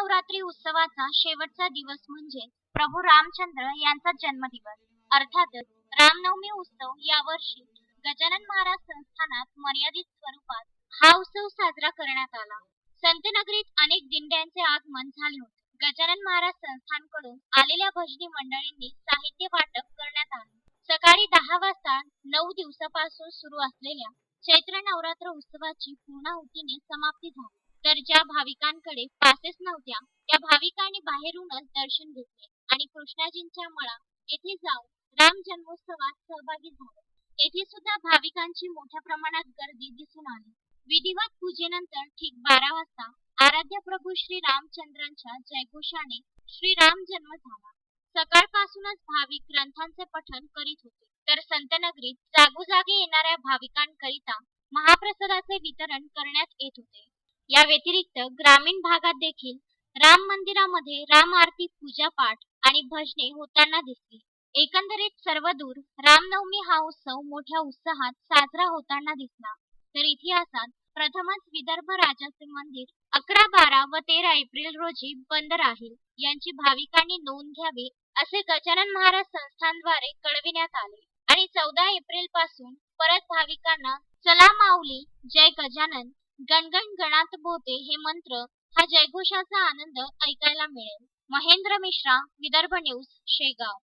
महानवरात्री उत्सवाचा शेवटचा दिवस म्हणजे प्रभू रामचंद्र यांचा जन्मदिवस. अर्थातच रामनवमी उत्सव यावर्षी गजानन महाराज संस्थानात मर्यादित स्वरूपात हा उत्सव साजरा करण्यात आला. संतनगरीत अनेक दिंड्यांचे आगमन झाले होते. गजानन महाराज संस्थानकडून आलेल्या भजनी मंडळींनी साहित्य वाटप करण्यात आले. सकाळी दहा वाजता नऊ दिवसापासून सुरू असलेल्या चैत्र नवरात्र उत्सवाची पूर्णाहुतीने समाप्ती झाली. तर ज्या भाविकांकडे पासेस नव्हत्या त्या भाविकांनी बाहेरूनच दर्शन घेतले आणि कृष्णाजींच्या मळा येथे जाऊन राम जन्मोत्सवात सहभागी झाले. येथे सुद्धा भाविकांची मोठ्या प्रमाणात गर्दी दिसून आली. विधिवत पूजेनंतर ठीक बारा वाजता आराध्य प्रभू श्री रामचंद्रांच्या जयघोषाने श्रीराम जन्म झाला. सकाळपासूनच भाविक ग्रंथांचे पठण करीत होते. तर संतनगरीत जागोजागी येणाऱ्या भाविकांकरिता महाप्रसादाचे वितरण करण्यात येत होते. या व्यतिरिक्त ग्रामीण भागात देखील राम मंदिरामध्ये राम आरती पूजा पाठ आणि भजने होताना दिसली. एकंदरीत सर्वदूर रामनवमी हा उत्सव मोठ्या उत्साहात साजरा होताना दिसला. तर इतिहासात प्रथमच विदर्भ राजाचे मंदिर अकरा बारा व तेरा एप्रिल रोजी बंद राहील यांची भाविकांनी नोंद घ्यावी असे गजानन महाराज संस्थानद्वारे कळविण्यात आले. आणि चौदा एप्रिलपासून परत भाविकांना चला माऊली जय गजानन गणगण गणात बोते हे मंत्र हा जयघोषाचा आनंद ऐकायला मिळेल. महेंद्र मिश्रा विदर्भ न्यूज शेगाव.